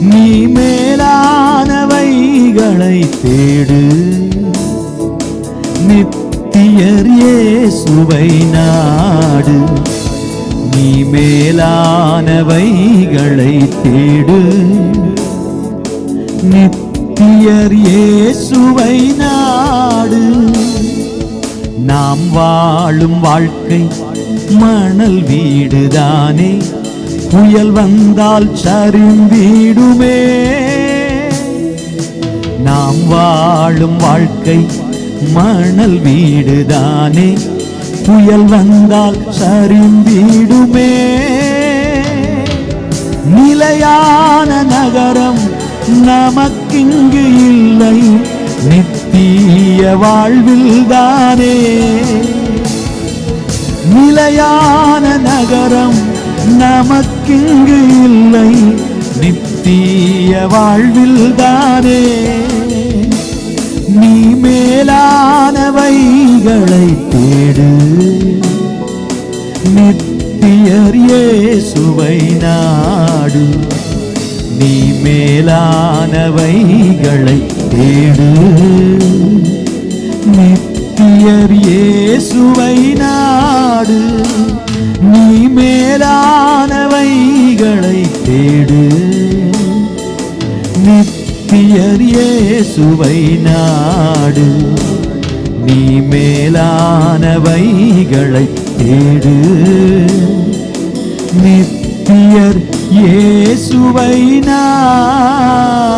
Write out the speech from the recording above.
நீ மேலானவைகளை தேடு. நித்தியர் இயேசுவை நாடு. நீ மேலானவைகளை தேடு. நித்தியர் இயேசுவை நாடு. நாம் வாழும் வாழ்க்கை மணல் வீடுதானே. புயல் வந்தால் சரிந்திடுமே நாம் வாழும் வாழ்க்கை மணல் வீடுதானே. புயல் வந்தால் சரிந்திடுமே நிலையான நகரம் நமக்கிங்கு இல்லை. நித்திய வாழ்வில்தானே நிலையான நகரம் நமக்கிங்கு இல்லை. நித்திய வாழ்வில் தானே. நீ மேலானவைகளை தேடு. நித்தியர் இயேசுவை நாடு. நீ மேலானவைகளை தேடு. நித்தியர் இயேசுவை நாடு. பாடு. நீ மேலானவைகளை தேடு. நித்தியர் இயேசுவை நாடு. நீ மேலானவைகளை தேடு. நித்தியர் இயேசுவை நாடு.